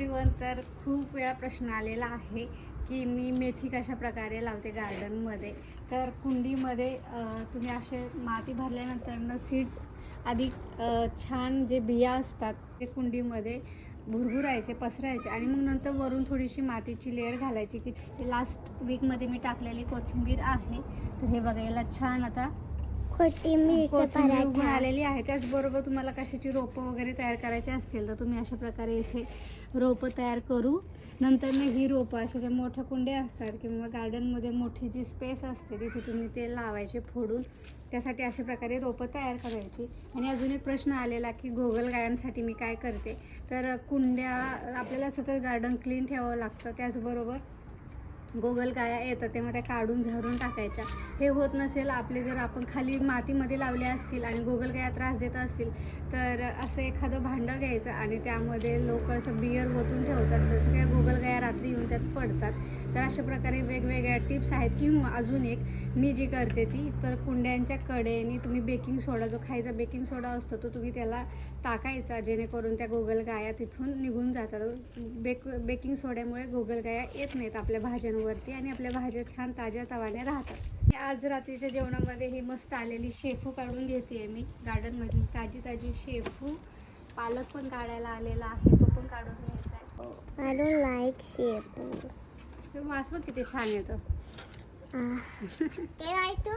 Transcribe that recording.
Everyone तर खूप वेळा प्रश्न आलेला आहे की मी मेथी कशा प्रकारे लावते गार्डनमध्ये तर कुंडीमध्ये तुम्ही असे माती भरल्यानंतर सीड्स आधी छान जे बिया असतात ते कुंडीमध्ये भुरभुरायचे पसरायचे आणि मग नंतर वरून थोडीशी मातीची लेअर घालायची की लास्ट वीकमध्ये मी टाकलेली कोथिंबीर आहे. तर हे बघायला छान आता कोथिंबीर पराठा. आलेली आहे. त्याचबरोबर तुम्हाला कशाची रोपं वगैरे तयार करायची असतील तर तुम्ही अशा प्रकारे इथे रोपं तयार करू. नंतर मग ही रोपं अशा ज्या मोठ्या कुंड्या असतात किंवा गार्डनमध्ये मोठी जी स्पेस असते तिथे तुम्ही ते लावायचे फोडून. त्यासाठी अशा प्रकारे रोपं तयार करायची. आणि अजून एक प्रश्न आलेला की गोगल गायांसाठी मी काय करते? तर कुंड्या आपल्याला सतत गार्डन क्लीन ठेवावं लागतं. त्याचबरोबर गोगल गाया येतात तेव्हा त्या काढून झाडून टाकायच्या. हे होत नसेल आपले जर आपण खाली मातीमध्ये लावले असतील आणि गोगल गाया त्रास देत असतील तर असं एखादं भांडं घ्यायचं आणि त्यामध्ये लोक असं बियर ओतून ठेवतात. जसं काय गोगल गाया रात्री येऊन त्यात पडतात. तर अशा प्रकारे वेगवेगळ्या टिप्स आहेत. किंवा अजून एक मी जी करते ती तर कुंड्यांच्या कडेने तुम्ही बेकिंग सोडा जो खायचा बेकिंग सोडा असतो तो तुम्ही त्याला टाकायचा जेणेकरून त्या गोगल गाया तिथून निघून जातात. बेक बेकिंग सोड्यामुळे गोगल गाया येत नाहीत आपल्या भाज्यांना भाज्यांवरती आणि आपल्या भाज्या छान ताज्या तवाने राहतात. आज रात्रीच्या जेवणामध्ये ही मस्त आलेली शेपू काढून घेते मी. गार्डनमधली ताजी ताजी शेपू. पालक पण काढायला आलेला आहे तो पण काढून घ्यायचा आहे. आय डोंट लाईक शेपू तर वास बघ किती छान येतो. तू